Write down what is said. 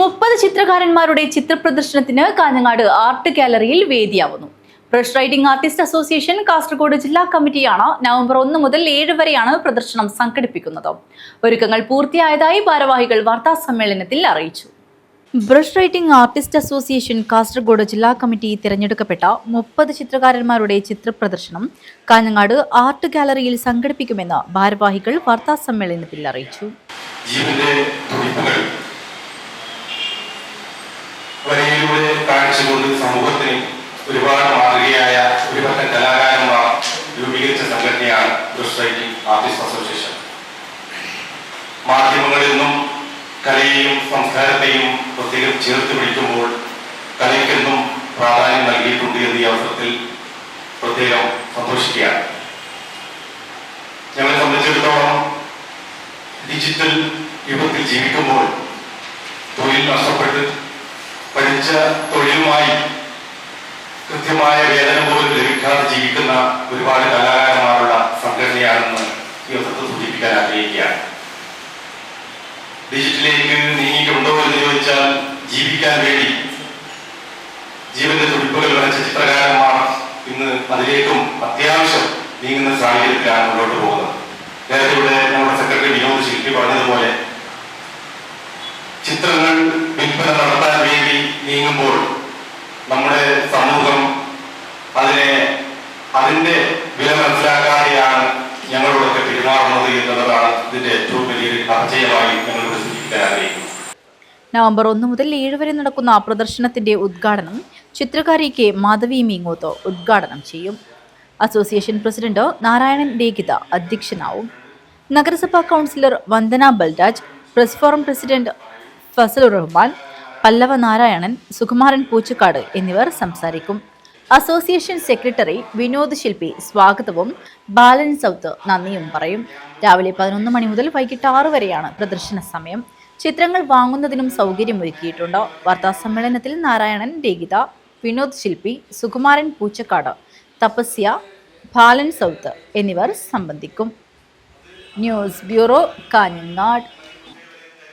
മുപ്പത് ചിത്രകാരന്മാരുടെ ചിത്രപ്രദർശനത്തിന് കാഞ്ഞങ്ങാട് ആർട്ട് ഗാലറിയിൽ വേദിയാവുന്നു. Brush writing artist association Kasaragod ജില്ലാ കമ്മിറ്റിയാണ് നവംബർ ഒന്ന് മുതൽ ഏഴ് വരെയാണ് പ്രദർശനം സംഘടിപ്പിക്കുന്നത്. ഒരുക്കങ്ങൾ പൂർത്തിയായതായി ഭാരവാഹികൾ വാർത്താ സമ്മേളനത്തിൽ അറിയിച്ചു. Brush writing artist association Kasaragod ജില്ലാ കമ്മിറ്റി തിരഞ്ഞെടുക്കപ്പെട്ട മുപ്പത് ചിത്രകാരന്മാരുടെ ചിത്രപ്രദർശനം കാഞ്ഞങ്ങാട് ആർട്ട് ഗാലറിയിൽ സംഘടിപ്പിക്കുമെന്ന് ഭാരവാഹികൾ വാർത്താ സമ്മേളനത്തിൽ അറിയിച്ചു. തുടിപ്പുകൾ കാണിച്ചുകൊണ്ട് സമൂഹത്തിന് ഒരുപാട് മാതൃകയായ ഒരുപറ്റം കലാകാരന്മാർ രൂപീകരിച്ച സംഘടനയാണ് ആർട്ടിസ്റ്റ് അസോസിയേഷൻ മാധ്യമങ്ങളിൽ നിന്നും കലയെയും സംസ്കാരത്തെയും പ്രത്യേകം ചേർത്ത് പിടിക്കുമ്പോൾ കലയ്ക്കെന്നും പ്രാധാന്യം നൽകിയിട്ടുണ്ട് എന്ന ഈ അവസരത്തിൽ പ്രത്യേകം സന്തോഷിക്കുകയാണ്. ഞങ്ങളെ സംബന്ധിച്ചിടത്തോളം ഡിജിറ്റൽ യുഗത്തിൽ ജീവിക്കുമ്പോൾ തൊഴിൽ നഷ്ടപ്പെട്ട് പഠിച്ച തൊഴിലുമായി കൃത്യമായ വേതനം പോലും ലഭിക്കാതെ ജീവിക്കുന്ന ഒരുപാട് കലാകാരന്മാരുള്ള സംഘടനയാണെന്ന് ഈ അവസരത്തിൽ സൂചിപ്പിക്കാൻ ആഗ്രഹിക്കുകയാണ്. ഡിജിറ്റലിലേക്ക് നീങ്ങിയിട്ടുണ്ടോ എന്ന് ചോദിച്ചാൽ ജീവിക്കാൻ വേണ്ടി ജീവന്റെ തുടിപ്പുകൾ വരച്ച ചിത്രകാരന്മാർ ഇന്ന് അതിലേക്കും അത്യാവശ്യം നീങ്ങുന്ന സാഹചര്യത്തിലാണ് മുന്നോട്ട് പോകുന്നത്. നേരത്തെ ഇവിടെ നമ്മുടെ സെക്രട്ടറി വിനോദ് ശില്പി പറഞ്ഞതുപോലെ ചിത്രങ്ങൾ വിൽപ്പന നടത്താൻ നീങ്ങുമ്പോൾ നമ്മുടെ സമൂഹം അതിനെ അതിന്റെ വില മനസ്സിലാക്കാതെയാണ് ഞങ്ങളോടൊക്കെ പെരുമാറുന്നത് എന്നുള്ളതാണ് ഇതിന്റെ ഏറ്റവും വലിയൊരു അപജയമായി ഞങ്ങളോട് സൂചിപ്പിക്കാൻ ആഗ്രഹിക്കുന്നു നവംബർ ഒന്ന് മുതൽ ഏഴ് വരെ നടക്കുന്ന പ്രദർശനത്തിന്റെ ഉദ്ഘാടനം ചിത്രകാരി കെ. മാധവി മീങ്ങോത്തോ ഉദ്ഘാടനം ചെയ്യും. അസോസിയേഷൻ പ്രസിഡന്റ് നാരായണൻ ലേഖിത അധ്യക്ഷനാവും. നഗരസഭാ councillor Vandana Balraj press forum president Fazalur Rahman Pallava Narayanan Sukumaran Poochakkad എന്നിവർ സംസാരിക്കും. അസോസിയേഷൻ സെക്രട്ടറി വിനോദ് ശില്പി സ്വാഗതവും ബാലൻ സൗത്ത് നന്ദിയും പറയും. രാവിലെ പതിനൊന്ന് മണി മുതൽ വൈകിട്ട് ആറ് വരെയാണ് പ്രദർശന സമയം. ചിത്രങ്ങൾ വാങ്ങുന്നതിനും സൗകര്യമൊരുക്കിയിട്ടുണ്ട് വാർത്താ സമ്മേളനത്തിൽ നാരായണൻ രേഖിത വിനോദ് ശില്പി സുകുമാരൻ പൂച്ചക്കാട് തപസ്യ ബാലൻ സൗത്ത് എന്നിവർ സംബന്ധിക്കും. News bureau Kanhangad.